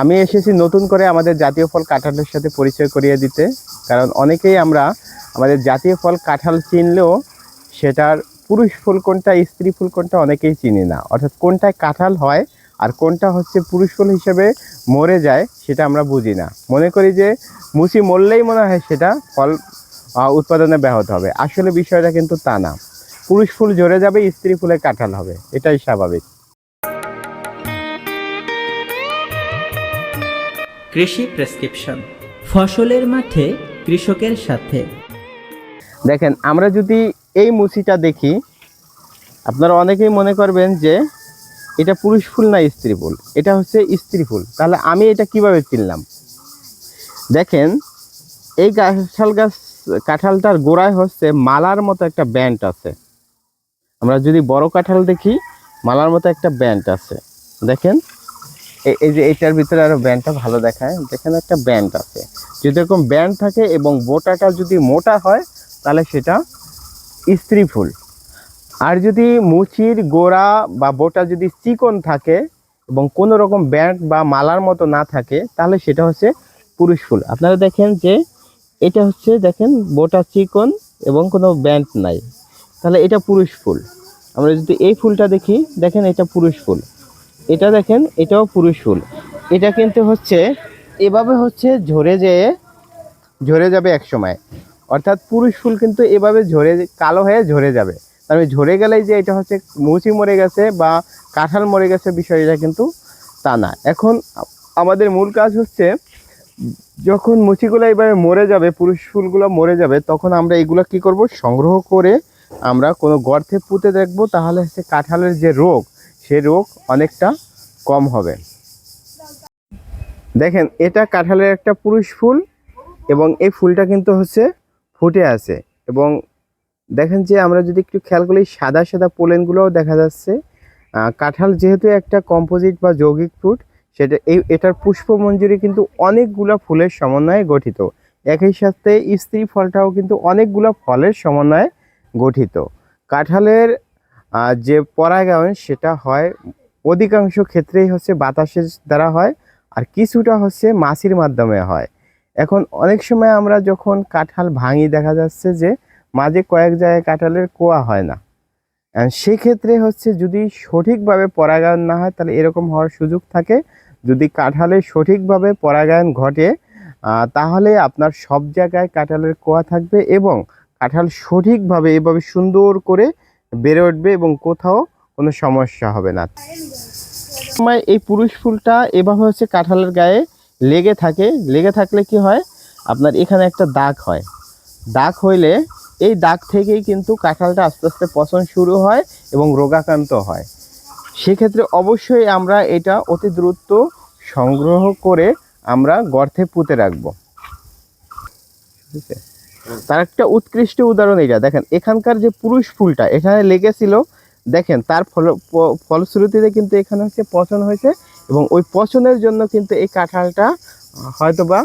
আমি এসেছি নতুন করে আমাদের জাতীয় ফল কাঁঠালের সাথে পরিচয় করিয়ে দিতে, কারণ অনেকেই আমরা আমাদের জাতীয় ফল কাঁঠাল চিনলেও সেটার পুরুষ ফুল কোনটা স্ত্রী ফুল কোনটা অনেকেই চিনি না। অর্থাৎ কোনটায় কাঁঠাল হয় আর কোনটা হচ্ছে পুরুষ ফুল হিসেবে মরে যায় সেটা আমরা বুঝি না। মনে করি যে মুচি মরলেই মনে হয় সেটা ফল উৎপাদনে ব্যাহত হবে। আসলে বিষয়টা কিন্তু তা না। পুরুষ ফুল ঝরে যাবে, স্ত্রী ফুলে কাঁঠাল হবে। এটাই স্বাভাবিক। কৃষি প্রেসক্রিপশন। ফসলের মাঠে কৃষকের সাথে। দেখেন, আমরা যদি এই মুচিটা দেখি, আপনারা অনেকেই মনে করবেন যে এটা পুরুষ ফুল না স্ত্রী ফুল? এটা হচ্ছে স্ত্রী ফুল। তাহলে আমি এটা কীভাবে চিনলাম দেখেন, এই কাঁঠাল গাছ, কাঁঠালটার গোড়ায় হচ্ছে মালার মতো একটা ব্যান্ড আছে। আমরা যদি বড় কাঁঠাল দেখি, মালার মতো একটা ব্যান্ড আছে। দেখেন এই যে এটার ভিতরে আরও ব্যান্ডটা ভালো দেখায় দেখেন একটা ব্যান্ড আছে। যদি এরকম ব্যান্ড থাকে এবং বোটাটা যদি মোটা হয়, তাহলে সেটা স্ত্রী ফুল। আর যদি মুচির গোড়া বা বোটা যদি চিকন থাকে এবং কোনো রকম ব্যান্ড বা মালার মতো না থাকে, তাহলে সেটা হচ্ছে পুরুষ ফুল। আপনারা দেখেন যে এটা হচ্ছে, দেখেন, বোটা চিকন এবং কোনো ব্যান্ড নাই। তাহলে এটা পুরুষ ফুল। আমরা যদি এই ফুলটা দেখি, দেখেন এটা পুরুষ ফুল। এটা দেখেন, এটাও পুরুষ ফুল। এটা কিন্তু হচ্ছে, এভাবে হচ্ছে ঝরে যেয়ে ঝরে যাবে এক সময় অর্থাৎ পুরুষ ফুল কিন্তু এভাবে ঝরে, কালো হয়ে ঝরে যাবে। তার মানে ঝরে গেলেই যে এটা হচ্ছে মুচি মরে গেছে বা কাঁঠাল মরে গেছে বিষয়টা কিন্তু তা না। এখন আমাদের মূল কাজ হচ্ছে, যখন মুচিগুলো এইভাবে মরে যাবে, পুরুষ ফুলগুলো মরে যাবে, তখন আমরা এগুলো কি করব? সংগ্রহ করে আমরা কোনো গর্তে পুঁতে দেখব, তাহলে হচ্ছে কাঁঠালের যে রোগ সে রোগ অনেকটা কম হবে। দেখেন, এটা কাঁঠালের একটা পুরুষ ফুল এবং এই ফুলটা কিন্তু হচ্ছে ফুটে আছে এবং দেখেন যে আমরা যদি একটু খেয়াল করি, সাদা সাদা পোলেনগুলোও দেখা যাচ্ছে। কাঁঠাল যেহেতু একটা কম্পোজিট বা যৌগিক ফ্রুট, সেটা এই, এটার পুষ্পমঞ্জুরি কিন্তু অনেকগুলো ফুলের সমন্বয়ে গঠিত। একই সাথে স্ত্রী ফলটাও কিন্তু অনেকগুলো ফলের সমন্বয়ে গঠিত। কাঁঠালের যে পরাগায়ন সেটা হয়, অধিকাংশ ক্ষেত্রেই হচ্ছে বাতাসের দ্বারা হয় আর কিছুটা হচ্ছে মাছির মাধ্যমে হয়। এখন অনেক সময় আমরা যখন কাঁঠাল ভাঙি দেখা যাচ্ছে যে মাঝে কয়েক জায়গায় কাঁঠালের কোয়া হয় না। সেক্ষেত্রে হচ্ছে যদি সঠিকভাবে পরাগায়ন না হয় তাহলে এরকম হওয়ার সুযোগ থাকে। যদি কাঁঠালের সঠিকভাবে পরাগায়ন ঘটে তাহলে আপনার সব জায়গায় কাঁঠালের কোয়া থাকবে এবং কাঁঠাল সঠিকভাবে এভাবে সুন্দর করে বেড়ে উঠবে এবং কোথাও কোনো সমস্যা হবে না। সময় এই পুরুষ ফুলটা এভাবে হচ্ছে কাঁঠালের গায়ে লেগে থাকে। লেগে থাকলে কি হয়? আপনার এখানে একটা দাগ হয়। দাগ হইলে এই দাগ থেকেই কিন্তু কাঁঠালটা আস্তে আস্তে পচন শুরু হয় এবং রোগাক্রান্ত হয়। সেক্ষেত্রে অবশ্যই আমরা এটা অতি দ্রুত সংগ্রহ করে আমরা গর্তে পুঁতে রাখব। ঠিক আছে? তার একটা উৎকৃষ্ট উদাহরণ এটা। দেখেন, এখানকার যে পুরুষ ফুলটা, এখানে লেগেছিল, দেখেন, তার ফল ফলশ্রুতিতে কিন্তু এখানে হচ্ছে পচন হয়েছে এবং ওই পচনের জন্য কিন্তু এই কাঁঠালটা হয়তোবা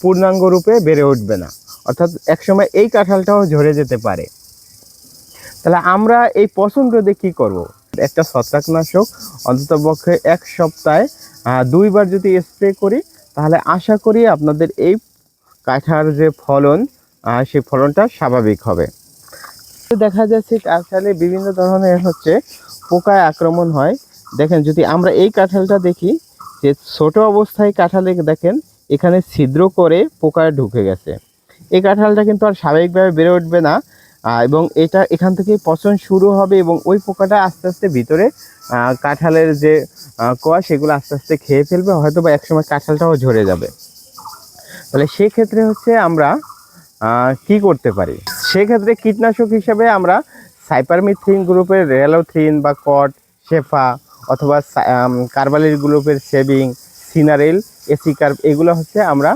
পূর্ণাঙ্গ রূপে বেড়ে উঠবে না। অর্থাৎ একসময় এই কাঁঠালটাও ঝরে যেতে পারে। তাহলে আমরা এই পচন রোধে কী করব? একটা ছত্রাকনাশক অন্তত পক্ষে এক সপ্তাহে দুইবার যদি স্প্রে করি, তাহলে আশা করি আপনাদের এই কাঁঠার যে ফলন সেই ফলনটা স্বাভাবিক হবে। দেখা যাচ্ছে কাঁঠালে বিভিন্ন ধরনের হচ্ছে পোকায় আক্রমণ হয়। দেখেন, যদি আমরা এই কাঁঠালটা দেখি, যে ছোট অবস্থায় কাঁঠালে দেখেন, এখানে ছিদ্র করে পোকায় ঢুকে গেছে। এই কাঁঠালটা কিন্তু আর স্বাভাবিকভাবে বেড়ে উঠবে না এবং এটা এখান থেকে পচন শুরু হবে এবং ওই পোকাটা আস্তে আস্তে ভিতরে কাঁঠালের যে কোয়া, সেগুলো আস্তে আস্তে খেয়ে ফেলবে হয়তো বা একসময় কাঁঠালটাও ঝরে যাবে। তাহলে সেক্ষেত্রে হচ্ছে আমরা কি করতে পারি? সেক্ষেত্রে কীটনাশক হিসেবে আমরা সাইপারমিথ্রিন গ্রুপের রেলোথ্রিন বা কট, শেফা অথবা কার্বালির গ্রুপের সেভিং, সিনারেল এসিকার্ব এগুলো হচ্ছে আমরা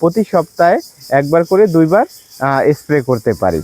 প্রতি সপ্তাহে একবার করে দুইবার স্প্রে করতে পারি।